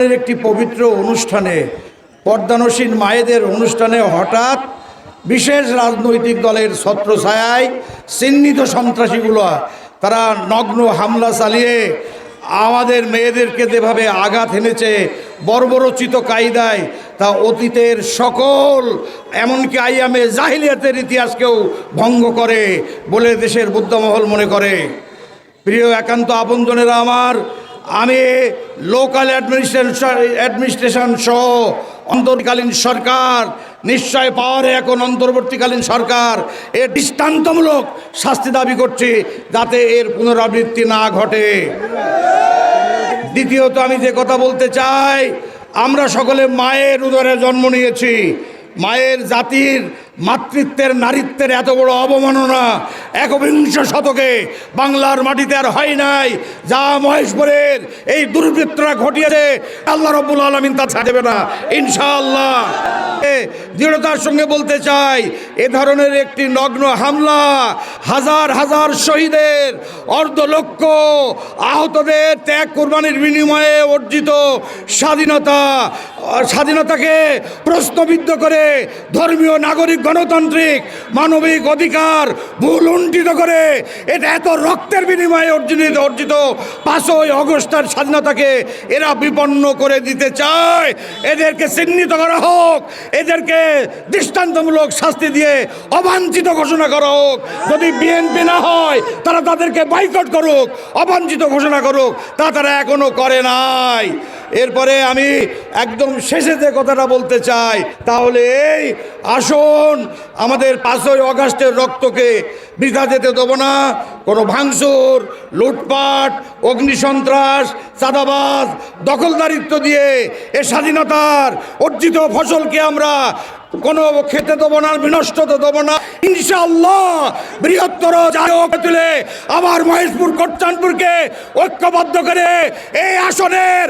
একটি পবিত্র অনুষ্ঠানে, পর্দানসীন মায়েদের অনুষ্ঠানে হঠাৎ বিশেষ রাজনৈতিক দলের ছত্রছায়ায় চিহ্নিত সন্ত্রাসীগুলো, তারা নগ্ন হামলা চালিয়ে আমাদের মেয়েদেরকে যেভাবে আঘাত এনেছে, বর্বরচিত কায়দায়, তা অতীতের সকল, এমনকি আইয়ামে জাহিলিয়াতের ইতিহাসকেও ভঙ্গ করে বলে দেশের বুদ্ধমহল মনে করে। প্রিয় একান্ত আপনজনেরা আমার আমি লোকাল অ্যাডমিনিস্ট্রেশন সহ অন্তর্কালীন সরকার, নিশ্চয় পাওয়ারে এখন অন্তর্বর্তীকালীন সরকার এর দৃষ্টান্তমূলক শাস্তি দাবি করছে যাতে এর পুনরাবৃত্তি না ঘটে। দ্বিতীয়ত আমি যে কথা বলতে চাই, আমরা সকলে মায়ের উদরে জন্ম নিয়েছি। মায়ের জাতির মাতৃত্বের, নারীত্বের এত বড় অবমাননা একবিংশ শতকে বাংলার মাটিতে আর হয় নাই। যা মহেশপুরের এই দুর্বৃত্তরা ঘটিয়েছে, আল্লাহ রব্বুল আলমিন তা ছাড় দেবে না। ইনশাআল্লাহ। দৃঢ়তার সঙ্গে বলতে চাই, এ ধরনের একটি নগ্ন হামলা হাজার হাজার শহীদের অর্ধ লক্ষ আহতদের ত্যাগ কোরবানির বিনিময়ে অর্জিত স্বাধীনতা স্বাধীনতাকে প্রশ্নবিদ্ধ করে ধর্মীয় নাগরিক গণতান্ত্রিক মানবিক অধিকার ভুল করে এটা এত রক্তের বিনিময়ে অর্জিত অর্জিত পাঁচই অগস্টের স্বাধীনতাকে এরা বিপন্ন করে দিতে চায়। এদেরকে চিহ্নিত করা হোক, এদেরকে দৃষ্টান্তমূলক শাস্তি দিয়ে অবাঞ্ছিত ঘোষণা করা হোক। যদি বিএনপি না হয়, তারা তাদেরকে বাইকট করুক, অবাঞ্ছিত ঘোষণা করুক, তা তারা এখনও করে নাই। এরপরে আমি একদম শেষে যে কথাটা বলতে চাই, তাহলে এই আসুন আমাদের পাঁচই অগাস্টের রক্তকে বৃথা যেতে দেবো না। কোনো ভাঙচুর, লুটপাট, অগ্নিসন্ত্রাস, চাঁদাবাজ, দখলদারিত্ব দিয়ে এ স্বাধীনতার অর্জিত ফসলকে আমরা কোনো খেতে দেবো না বিনষ্ট তো দেবো না। ইনশাআল্লাহ বৃহত্তর জায়গা তুলে আবার মহেশপুর কোটচানপুরকে ঐক্যবদ্ধ করে এই আসনের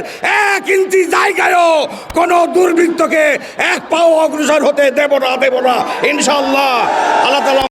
এক ইঞ্চি জায়গায়ও কোনো দুর্বৃত্তকে এক পাও অগ্রসর হতে দেব না দেব না। ইনশাআল্লাহ আল্লাহ তালা